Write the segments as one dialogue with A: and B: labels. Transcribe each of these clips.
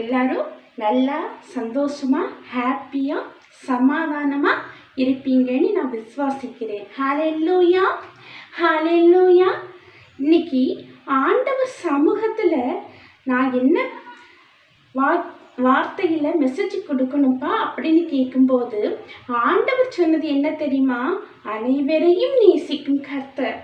A: எல்லாரும் நல்லா சந்தோஷமாக ஹாப்பியாக சமாதானமாக இருப்பீங்கன்னு நான் விசுவாசிக்கிறேன். ஹாலெல்லூயா ஹாலெல்லூயா இன்னைக்கு ஆண்டவர் சமூகத்தில் நான் என்ன வா வார்த்தையில் மெசேஜ் கொடுக்கணும்ப்பா அப்படின்னு கேட்கும்போது ஆண்டவர் சொன்னது என்ன தெரியுமா? அனைவரையும் நேசிக்கும் கர்த்தர்.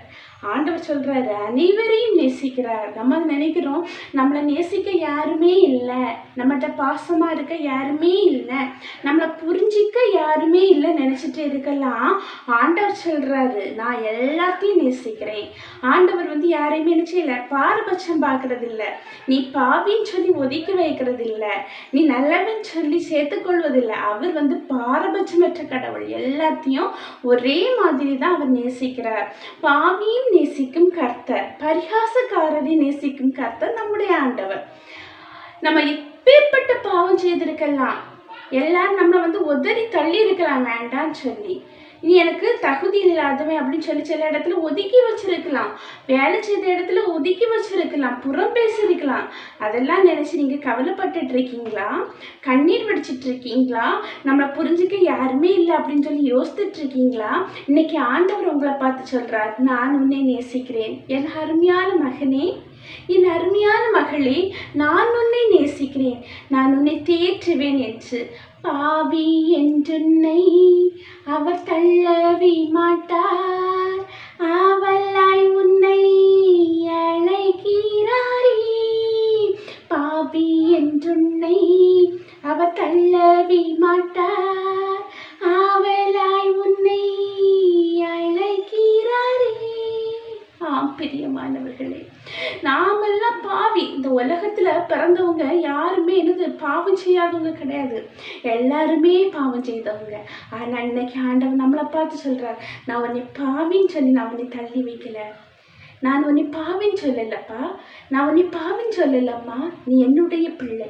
A: ஆண்டவர் சொல்கிறாரு அனைவரையும் நேசிக்கிறார். நம்ம நினைக்கிறோம் நம்மளை நேசிக்க யாருமே இல்லை. நம்மகிட்ட பாசமாக இருக்க யாருமே இல்லை. நம்மளை புரிஞ்சிக்க யாருமே இல்லை நினச்சிட்டு இருக்கலாம். ஆண்டவர் சொல்கிறாரு நான் எல்லாத்தையும் நேசிக்கிறேன். ஆண்டவர் வந்து யாரையுமே நினைச்சு இல்லை பாரபட்சம் பார்க்கறது இல்லை நீ பாவின்னு சொல்லி ஒதுக்கி வைக்கிறது இல்லை நீ நல்லவன் சொல்லி சேர்த்துக்கொள்வதில்லை. அவர் வந்து பாரபட்சமற்ற கடவுள். எல்லாத்தையும் ஒரே மாதிரி தான் அவர் நேசிக்கிறார். பாவியும் நேசிக்கும் கர்த்தர் பரிகாசக்காரரை நேசிக்கும் கர்த்தர் நம்முடைய ஆண்டவர். நம்ம எப்பேற்பட்ட பாவம் செய்திருக்கலாம்? எல்லாரும் நம்மளை வந்து உதறி தள்ளி இருக்கலாம் வேண்டாம்னு சொல்லி. நீ எனக்கு தகுதி இல்லாதவன் அப்படின்னு சொல்லி சில இடத்துல ஒதுக்கி வச்சிருக்கலாம். வேலை செய்த இடத்துல ஒதுக்கி வச்சிருக்கலாம். புறம் பேசியிருக்கலாம் அதெல்லாம் நினைச்சு நீங்க கவலைப்பட்டுட்டு இருக்கீங்களா கண்ணீர் வடிச்சிட்டு இருக்கீங்களா நம்மளை புரிஞ்சுக்க யாருமே இல்லை அப்படின்னு சொல்லி யோசித்துட்டு இருக்கீங்களா இன்னைக்கு ஆண்டவர் உங்களை பார்த்து சொல்றார் நான் உன்னை நேசிக்கிறேன். என் அருமையான மகனே என் அருமையான மகளே நான் உன்னை நேசிக்கிறேன். நான் உன்னை தேற்றுவேன் என்று. பாவி என்றுன்னை அவர் தள்ளவி மாட்டார். ஆவலாய் உன்னை அழைக்கிறாரே. பாவி என்றுன்னை அவர் தள்ளவி மாட்டார். ஆவலாய் உன்னை அழைக்கிறாரே. ஆம் பிரியமானவர்களே நாமெல்லாம் பாவி. இந்த உலகத்துல பிறந்தவங்க யாருமே என்னது பாவம் செய்யாதவங்க கிடையாது. எல்லாருமே பாவம் செய்தவங்க. ஆனா இன்னைக்கு ஆண்டவர் நம்மளை பார்த்து சொல்றார் நான் உன்னை பாவின்னு சொல்லி நான் உன்னை தள்ளி வைக்கல. நான் உன்னை பாவின்னு சொல்லலப்பா. நான் உன்னை பாவின்னு சொல்லலம்மா. நீ என்னுடைய பிள்ளை.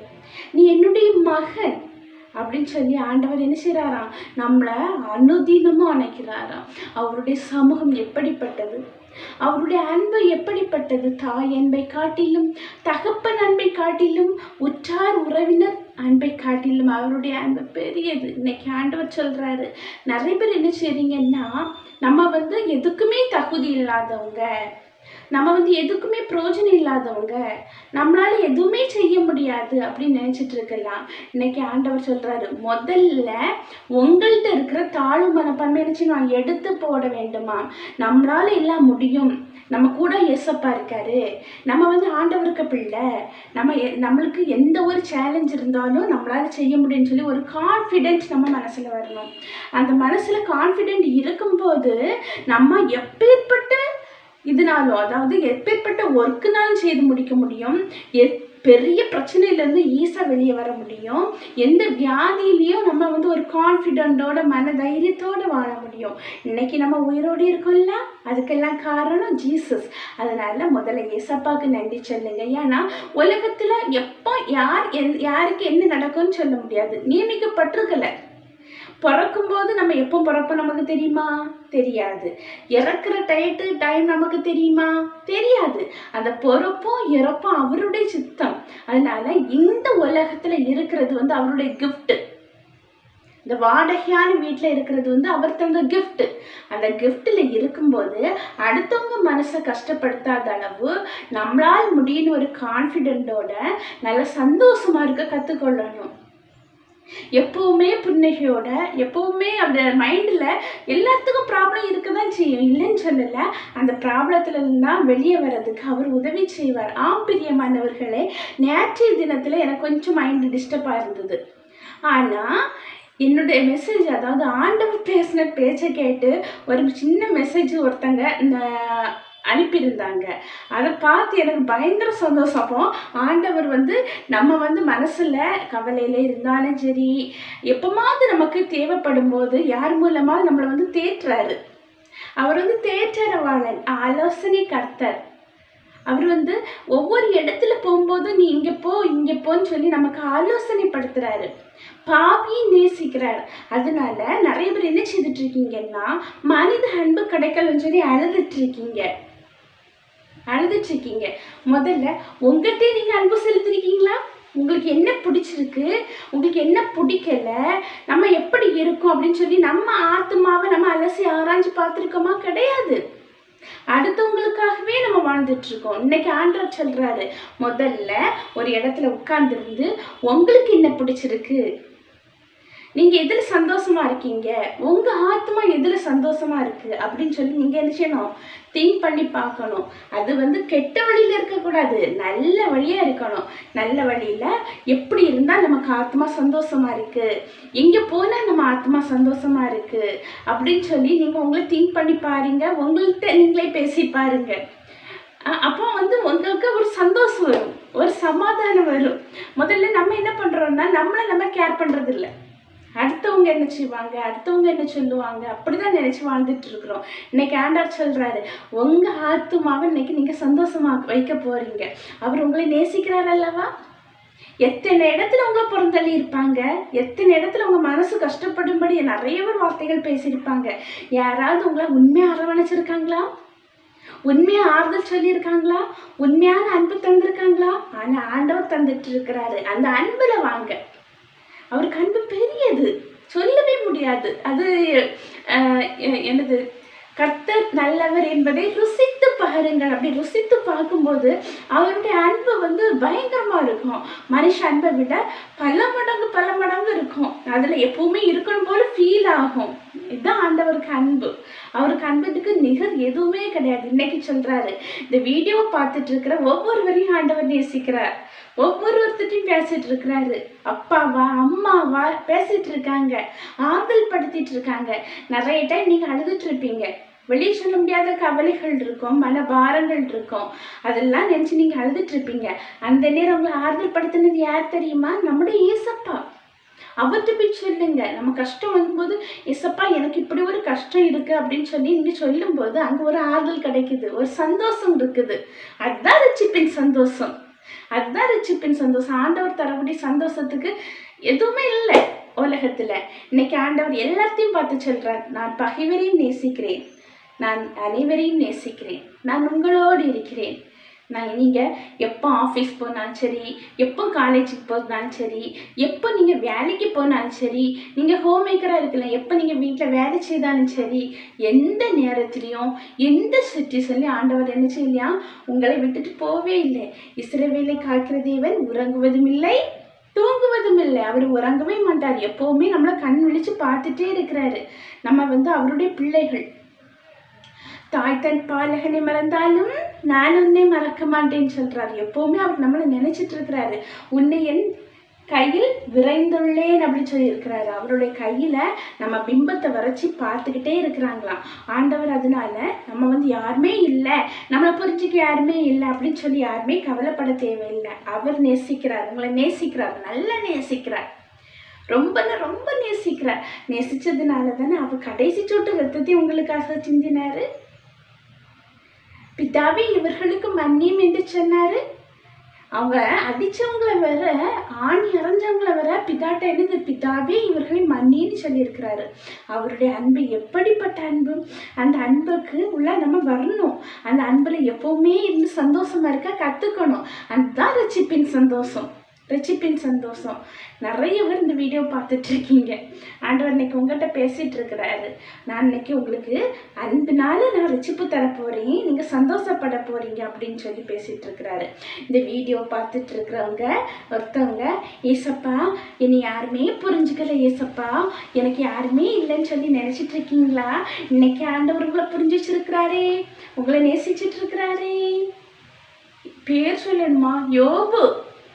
A: நீ என்னுடைய மகன். அப்படின்னு சொல்லி ஆண்டவர் என்ன செய்கிறாராம் நம்மளை அனுதீனமாக அணைக்கிறாராம். அவருடைய சமூகம் எப்படிப்பட்டது? அவருடைய அன்பு எப்படிப்பட்டது? தாய் அன்பை காட்டிலும் தகப்பன் அன்பை காட்டிலும் உற்றார் உறவினர் அன்பை காட்டிலும் அவருடைய அன்பு பெரியது. இன்னைக்கு ஆண்டவர் சொல்றாரு நிறைய பேர் என்ன செய்றீங்கன்னா நம்ம வந்து எதுக்குமே தகுதி இல்லாதவங்க. நம்ம வந்து எதுக்குமே பிரயோஜனம் இல்லாதவங்க நம்மளால எதுவுமே செய்ய முடியாது அப்படின்னு நினைச்சிட்டு இருக்கலாம். இன்னைக்கு ஆண்டவர் சொல்றாரு முதல்ல உங்கள்கிட்ட இருக்கிற தாழ்வு மனப்பான்மை நினைச்சு நான் எடுத்து போட வேண்டுமா? நம்மளால எல்லாம் முடியும். நம்ம கூட எசப்பா இருக்காரு. நம்ம வந்து ஆண்டவருக்கு பிள்ளை. நம்ம எ- நம்மளுக்கு எந்த ஒரு சேலஞ்ச் இருந்தாலும் நம்மளால செய்ய முடியும்னு சொல்லி ஒரு கான்ஃபிடென்ட் நம்ம மனசுல வரணும். அந்த மனசுல கான்ஃபிடென்ட் இருக்கும்போது நம்ம எப்பேற்பட்ட இதனாலும் அதாவது எப்பேற்பட்ட ஒர்க்குனாலும் செய்து முடிக்க முடியும். எப் பெரிய பிரச்சனையிலேருந்து ஈஸியாக வெளியே வர முடியும். எந்த வியாதியிலையும் நம்ம வந்து ஒரு கான்ஃபிடென்ட்டோட மன தைரியத்தோடு வாழ முடியும். இன்னைக்கு நம்ம உயிரோடு இருக்கோம்ல? அதுக்கெல்லாம் காரணம் ஜீசஸ். அதனால முதல்ல ஏசப்பாவுக்கு நன்றி சொல்லுங்க. ஏன்னா உலகத்தில் எப்போ யார் என் யாருக்கு என்ன நடக்கும்னு சொல்ல முடியாது. நியமிக்கப்பட்டிருக்கலை. பிறக்கும்போது நம்ம எப்போ பிறப்போம் நமக்கு தெரியுமா? தெரியாது. இறக்குற டயட்டு டைம் நமக்கு தெரியுமா? தெரியாது. அந்த பிறப்பும் இறப்பும் அவருடைய சித்தம். அதனால இந்த உலகத்துல இருக்கிறது வந்து அவருடைய கிஃப்ட்டு இந்த வாடகையான வீட்டில் இருக்கிறது வந்து அவர் தந்த கிஃப்ட்டு அந்த கிஃப்டில் இருக்கும்போது அடுத்தவங்க மனசை கஷ்டப்படுத்தாத அளவு நம்மளால் முடியும்னு ஒரு கான்ஃபிடென்ட்டோட நல்ல சந்தோஷமாக இருக்க கற்றுக்கொள்ளணும் எப்பவுமே புன்னகையோட எப்பவுமே அந்த மைண்டில் எல்லாத்துக்கும் ப்ராப்ளம் இருக்க தான் செய்யும். இல்லைன்னு சொல்லலை. அந்த ப்ராப்ளத்துலலாம் வெளியே வர்றதுக்கு அவர் உதவி செய்வார். ஆம் பிரியமானவர்களே நேற்றைய தினத்தில் எனக்கு கொஞ்சம் மைண்டு டிஸ்டர்பாக இருந்தது. ஆனால் என்னுடைய மெசேஜ் அதாவது ஆண்டவர் பேசின பேச்சை கேட்டு ஒரு சின்ன மெசேஜ் ஒருத்தங்க இந்த அனுப்பியிருந்தாங்க. அதை பார்த்து எனக்கு பயங்கர சந்தோஷம். அப்போ ஆண்டவர் வந்து நம்ம வந்து மனசில் கவலையில் இருந்தாலும் சரி எப்போமாவது நமக்கு தேவைப்படும் போது யார் மூலமாக நம்மளை வந்து தேற்றுறாரு. அவர் வந்து தேற்றரவாளன் ஆலோசனை கர்த்தர். அவர் வந்து ஒவ்வொரு இடத்துல போகும்போது நீ இங்கே போ இங்கே போன்னு சொல்லி நமக்கு ஆலோசனைப்படுத்துறாரு பாவியை நேசிக்கிறார். அதனால நிறைய பேர் என்ன செய்துட்டு இருக்கீங்கன்னா மனித அன்பு கிடைக்கலன்னு சொல்லி அழுதுட்டு இருக்கீங்க. அழுதுட்டு இருக்கீங்க முதல்ல உங்கள்கிட்ட நீங்க அன்பு செலுத்திருக்கீங்களா? உங்களுக்கு என்ன பிடிச்சிருக்கு? உங்களுக்கு என்ன பிடிக்கல? நம்ம எப்படி இருக்கோம் அப்படின்னு சொல்லி நம்ம ஆத்மாவை நம்ம அலசி ஆராய்ஞ்சு பார்த்துருக்கோமா? கிடையாது. அடுத்தவங்களுக்காகவே நம்ம வாழ்ந்துட்டு இருக்கோம் இன்னைக்கு ஆண்டவர் சொல்றாரு முதல்ல ஒரு இடத்துல உட்காந்துருந்து உங்களுக்கு என்ன பிடிச்சிருக்கு? நீங்கள் எதில் சந்தோஷமா இருக்கீங்க? உங்கள் ஆத்மா எதில் சந்தோஷமாக இருக்குது அப்படின்னு சொல்லி நீங்கள் என்ன செய்யணும்? திங்க் பண்ணி பார்க்கணும். அது வந்து கெட்ட வழியில் இருக்கக்கூடாது. நல்ல வழியாக இருக்கணும். நல்ல வழியில் எப்படி இருந்தால் நமக்கு ஆத்மா சந்தோஷமா இருக்குது எங்கே போனால் நம்ம ஆத்மா சந்தோஷமா இருக்குது அப்படின்னு சொல்லி நீங்கள் உங்களை திங்க் பண்ணி பாருங்க. உங்கள்கிட்ட நீங்களே பேசி பாருங்க. அப்போ வந்து உங்களுக்கு ஒரு சந்தோஷம் வரும். ஒரு சமாதானம் வரும். முதல்ல நம்ம என்ன பண்ணுறோன்னா நம்மளை நம்ம கேர் பண்ணுறதில்ல அடுத்தவங்க என்ன செய்வாங்க? அடுத்தவங்க என்ன சொல்லுவாங்க? அப்படிதான் நினைச்சு வாழ்ந்துட்டு இருக்கிறோம். இன்னைக்கு ஆண்டார் சொல்றாரு உங்க ஆத்துமாவை இன்னைக்கு நீங்க சந்தோஷமா வைக்க போறீங்க. அவர் உங்களை நேசிக்கிறார் அல்லவா? எத்தனை இடத்துல உங்களை புறந்தள்ளி இருப்பாங்க? எத்தனை இடத்துல உங்க மனசு கஷ்டப்படும்படி நிறைய பேர் வார்த்தைகள் பேசியிருப்பாங்க. யாராவது உங்களை உண்மையா அரவணைச்சிருக்காங்களா? உண்மையா ஆறுதல் சொல்லியிருக்காங்களா? உண்மையான அன்பு தந்திருக்காங்களா? ஆனா ஆண்டவர் தந்துட்டு இருக்கிறாரு. அந்த அன்புல வாங்க. அவருக்கு அன்பு பெரியது. சொல்லவே முடியாது. அது அஹ், என்னது? கர்த்தர் நல்லவர் என்பதை ருசித்து பாருங்கள் அப்படி ருசித்து பார்க்கும்போது அவருடைய அன்பு வந்து பயங்கரமாக இருக்கும். மனுஷ அன்பை விட பல மடங்கு பல மடங்கு இருக்கும். அதில் எப்பவுமே இருக்கணும் போல ஃபீல் ஆகும். இதுதான் ஆண்டவருக்கு அன்பு. அவருக்கு அன்பதுக்கு நிகர் எதுவுமே கிடையாது. இன்னைக்கு சொல்றாரு இந்த வீடியோ பார்த்துட்டு இருக்கிற ஒவ்வொருவரையும் ஆண்டவர் நேசிக்கிறார். ஒவ்வொருத்தட்டையும் பேசிட்டு இருக்கிறாரு. அப்பாவா அம்மாவா பேசிட்டு இருக்காங்க. ஆறுதல் படுத்திட்டு இருக்காங்க. நிறைய டைம் நீங்க அழுதுட்டு இருப்பீங்க. வெளியே சொல்ல முடியாத கவலைகள் இருக்கும் மன பாரங்கள் இருக்கும். அதெல்லாம் நினைச்சு நீங்க அழுதுட்டு இருப்பீங்க. அந்த நேரம் உங்களை ஆறுதல் படுத்தினது யார் தெரியுமா? நம்முடைய ஈசப்பா அவர்கிட்ட போய் சொல்லுங்க. நம்ம கஷ்டம் வரும்போது இசப்பா எனக்கு இப்படி ஒரு கஷ்டம் இருக்கு அப்படின்னு சொல்லி நீங்க சொல்லும்போது அங்க ஒரு ஆறுதல் கிடைக்குது. ஒரு சந்தோஷம் இருக்குது. அதுதான் ரட்சிப்பின் சந்தோஷம். அதுதான் ரிச்சிப்பின் சந்தோஷம். ஆண்டவர் தரக்கூடிய சந்தோஷத்துக்கு எதுவுமே இல்லை உலகத்துல. இன்னைக்கு ஆண்டவர் எல்லாத்தையும் பார்த்து சொல்றார் நான் பகைவரையும் நேசிக்கிறேன். நான் அனைவரையும் நேசிக்கிறேன். நான் உங்களோடு இருக்கிறேன். நான் நீங்கள் எப்போ ஆஃபீஸ் போனாலும் சரி எப்போ காலேஜுக்கு போனாலும் சரி எப்போ நீங்கள் வேலைக்கு போனாலும் சரி நீங்கள் ஹோம் மேக்கராக இருக்கலாம் எப்போ நீங்கள் வீட்டில் வேலை செய்தாலும் சரி எந்த நேரத்துலையும் எந்த சுச்சுவேஷன்லையும் ஆண்டவர் என்ன இல்லையா உங்களை விட்டுட்டு போவே இல்லை. இஸ்ரவேலை காக்கிற தேவன் உறங்குவதும் இல்லை தூங்குவதும் இல்லை. அவர் உறங்கவே மாட்டார். எப்போவுமே நம்மளை கண் விழித்து பார்த்துட்டே இருக்கிறாரு. நம்ம வந்து அவருடைய பிள்ளைகள். தாய் தன் பாலகனை மறந்தாலும் நான் உன்னை மறக்க மாட்டேன்னு சொல்கிறாரு எப்போவுமே அவர் நம்மளை நினைச்சிட்டு இருக்கிறாரு. உன்னை என் கையில் விரைந்துள்ளேன் அப்படின்னு சொல்லியிருக்கிறாரு. அவருடைய கையில் நம்ம பிம்பத்தை வரைச்சி பார்த்துக்கிட்டே இருக்கிறாங்களாம். ஆண்டவர் அதனால நம்ம வந்து யாருமே இல்லை. நம்மளை புரிஞ்சுக்க யாருமே இல்லை அப்படின்னு சொல்லி யாருமே கவலைப்பட தேவையில்லை. அவர் நேசிக்கிறார். உங்களை நேசிக்கிறார். நல்லா நேசிக்கிறார். ரொம்ப ரொம்ப நேசிக்கிறார். நேசிச்சதுனால தானே அவர் கடைசி சொட்டு ரத்தத்தை உங்களுக்காக சிந்தினாரு? பிதாவே இவர்களுக்கு மன்னியும் என்று சொன்னாரு. அவங்க அடிச்சவங்களை வர ஆணி அரைஞ்சவங்களை வர பிதாட்ட என்னது பிதாவே இவர்களை மன்னின்னு சொல்லியிருக்கிறாரு. அவருடைய அன்பு எப்படிப்பட்ட அன்பு? அந்த அன்புக்கு உள்ள நம்ம வரணும். அந்த அன்புல எப்பவுமே இருந்து சந்தோஷமா இருக்க கத்துக்கணும். அதுதான் ரசிப்பின் சந்தோஷம். ரட்சிப்பின் சந்தோஷம். நிறைய பேர் இந்த வீடியோ பார்த்துட்ருக்கீங்க. ஆண்டவர் இன்னைக்கு உங்கள்கிட்ட பேசிகிட்டு இருக்கிறாரு நான் இன்னைக்கு உங்களுக்கு அன்பினால நான் ரட்சிப்பு தர போகிறேன் நீங்கள் சந்தோஷப்பட போகிறீங்க அப்படின்னு சொல்லி பேசிகிட்டு இருக்கிறாரு இந்த வீடியோ பார்த்துட்டு இருக்கிறவங்க ஒருத்தவங்க ஏசப்பா என்னை யாருமே புரிஞ்சுக்கல ஏசப்பா. எனக்கு யாருமே இல்லைன்னு சொல்லி நினச்சிட்டு இருக்கீங்களா இன்னைக்கு ஆண்டவர் உங்களை புரிஞ்சு வச்சிருக்கிறாரே உங்களை நேசிச்சிட்டு இருக்கிறாரே பேர் சொல்லணுமா? யோபு.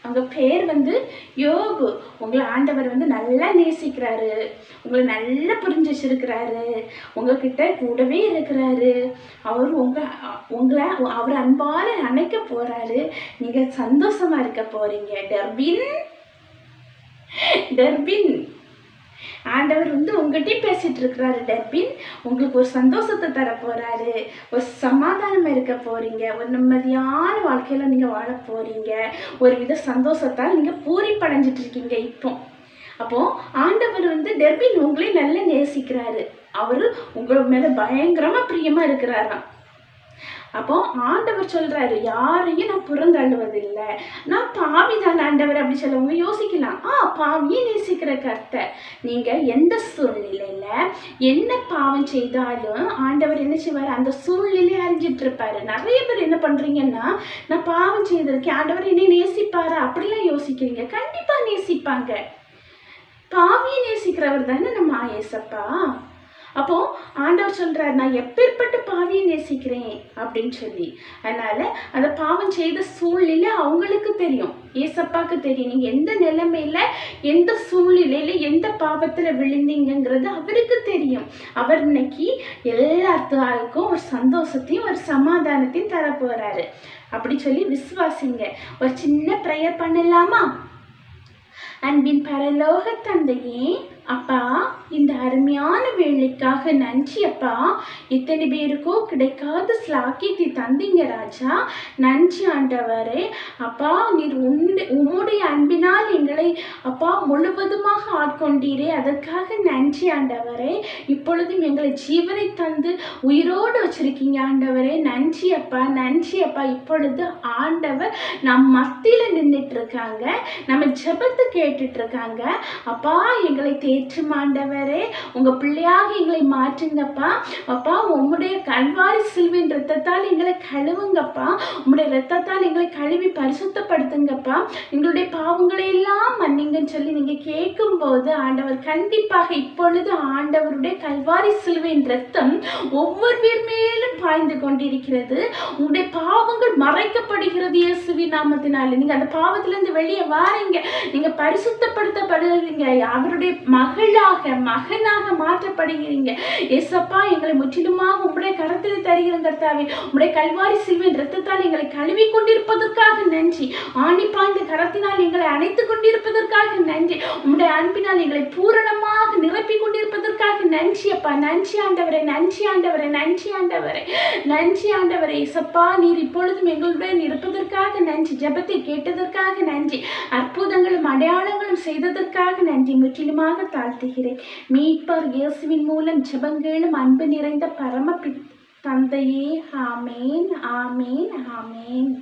A: அவங்க பேர் வந்து யோபு. உங்களை ஆண்டவர் வந்து நல்லா நேசிக்கிறாரு. உங்களை நல்லா புரிஞ்சு வச்சிருக்கிறாரு உங்ககிட்ட கூடவே இருக்கிறாரு. அவர் உங்க உங்களை அவர் அன்பால நினைக்க போறாரு. நீங்க சந்தோஷமா இருக்க போறீங்க. டர்பின். டர்பின். ஆண்டவர் வந்து உங்ககிட்டயும் பேசிட்டு இருக்கிறாரு டர்பின். உங்களுக்கு ஒரு சந்தோஷத்தை தர போறாரு ஒரு சமாதானம் இருக்க போறீங்க. ஒரு நிம்மதியான வாழ்க்கையில நீங்க வாழ போறீங்க. ஒரு வித சந்தோஷத்தால் நீங்க பூரிப்படைஞ்சிட்டு இருக்கீங்க இப்போ. அப்போ ஆண்டவர் வந்து டெர்பின் உங்களையும் நல்லா நேசிக்கிறாரு. அவரு உங்க மேல பயங்கரமா பிரியமா இருக்கிறாராம். அப்போ ஆண்டவர் சொல்றாரு யாரையும் நான் புறந்தள்ளுவதில்லை. நான் பாவி தான் ஆண்டவர் அப்படி சொல்லவங்க யோசிக்கலாம். ஆ பாவியை நேசிக்கிற கர்த்தர். நீங்க எந்த சூழ்நிலையில என்ன பாவம் செய்தாலும் ஆண்டவர் என்ன செய்வார்? அந்த சூழ்நிலையை அறிஞ்சிட்டு இருப்பாரு. நிறைய பேர் என்ன பண்றீங்கன்னா நான் பாவம் செய்திருக்கேன் ஆண்டவர் என்னை நேசிப்பாரா? அப்படிலாம் யோசிக்கிறீங்க. கண்டிப்பா நேசிப்பாங்க. பாவியை நேசிக்கிறவர் தானே நம்ம ஏசப்பா அப்போ ஆண்டவர் சொல்றார் நான் எப்பேற்பட்ட பாவியை நேசிக்கிறேன்? அப்படின்னு சொல்லி. அதனால அந்த பாவம் செய்த சூழ்நிலை அவங்களுக்கு தெரியும். ஏசப்பாக்கு தெரியும். நீங்க எந்த நிலைமையில எந்த சூழ்நிலையில எந்த பாவத்துல விழுந்தீங்கங்கிறது அவருக்கு தெரியும். அவர் இன்னைக்கு எல்லாத்துக்கும் ஒரு சந்தோஷத்தையும் ஒரு சமாதானத்தையும் தரப்போறாரு. அப்படி சொல்லி விசுவாசிங்க. ஒரு சின்ன ப்ரேயர் பண்ணலாமா? அன்பின் பரலோக தந்தையே அப்பா இந்த அருமையான வேலைக்காக நன்றி அப்பா. இத்தனை பேருக்கோ கிடைக்காத ஸ்லாக்கியத்தை தந்தீங்க ராஜா. நன்றி ஆண்டவரே. அப்பா நீர் உம்முடைய உம்முடைய அன்பினால் எங்களை அப்பா முழுவதுமாக ஆட்கொண்டீரே. அதற்காக நன்றி ஆண்டவரே. இப்பொழுதும் எங்களை ஜீவனை தந்து உயிரோடு வச்சிருக்கீங்க ஆண்டவரே. நன்றி அப்பா நன்றி அப்பா. இப்பொழுது ஆண்டவர் நம் மத்தியில் நின்றுட்டு இருக்காங்க. நம்ம ஜபத்தை கேட்டுட்டு இருக்காங்க. அப்பா எங்களை தேற்றும் ஆண்டவரே உங்க பிள்ளையாக எங்களை மாற்றுங்கப்பா. அப்பா உம்முடைய கல்வாரி சிலுவின் ரத்தத்தால் எங்களை கழுவுங்கப்பா. உம்முடைய ரத்தத்தால் எங்களை கழுவி பரிசுத்தப்படுத்துங்கப்பா. எங்களுடைய பாவங்களை எல்லாம் மன்னிங்கன்னு சொல்லி நீங்க கேட்கும்போது ஆண்டவர் கண்டிப்பாக இப்பொழுது ஆண்டவருடைய கல்வாரி சிலுவையின் ரத்தம் ஒவ்வொரு பேர் மேலும் பாய்ந்து கொண்டிருக்கிறது. உங்களுடைய பாவங்கள் மறைக்கப்படுகிறது இயேசுவி நாமத்தினால. நீங்க அந்த பாவத்திலிருந்து வெளியே வாரீங்க. நீங்க பரிசுத்தப்படுத்தப்படுறீங்க அவருடைய மகளாக மகனாக மாற்றப்படுகிறீங்க. எசப்பா எங்களை முற்றிலுமாக உம்முடைய கரத்தில் தருகிறேன் கர்த்தாவே. உம்முடைய கல்வாரி சிலுவின் ரத்தத்தால் எங்களை கழுவி கொண்டிருப்பதற்காக நன்றி. ஆணி பாய்ந்த கரத்தினால் எங்களை அணைத்துக் கொண்டிருப்பதற்காக நன்றி. உம்முடைய அன்பினால் எங்களை பூரணமாக நிரப்பி கொண்டிருப்பதற்காக நன்றி அப்பா நன்றி ஆண்டவரே நன்றி ஆண்டவரே நன்றி ஆண்டவரே. நன்றி ஆண்டவரே இசப்பா நீர் இப்பொழுதும் எங்களுடன் இருப்பதற்காக நன்றி ஜெபத்தை கேட்டதற்காக நன்றி அற்புதங்களும் அடையாளங்களும் செய்ததற்காக நன்றி. முற்றிலுமாக தாழ்த்துகிறேன். மீட்பர் இயேசுவின் மூலம் ஜெபங்களும் அன்பு நிறைந்த பரம பி- தந்தையே ஆமேன் ஆமேன் ஆமேன்.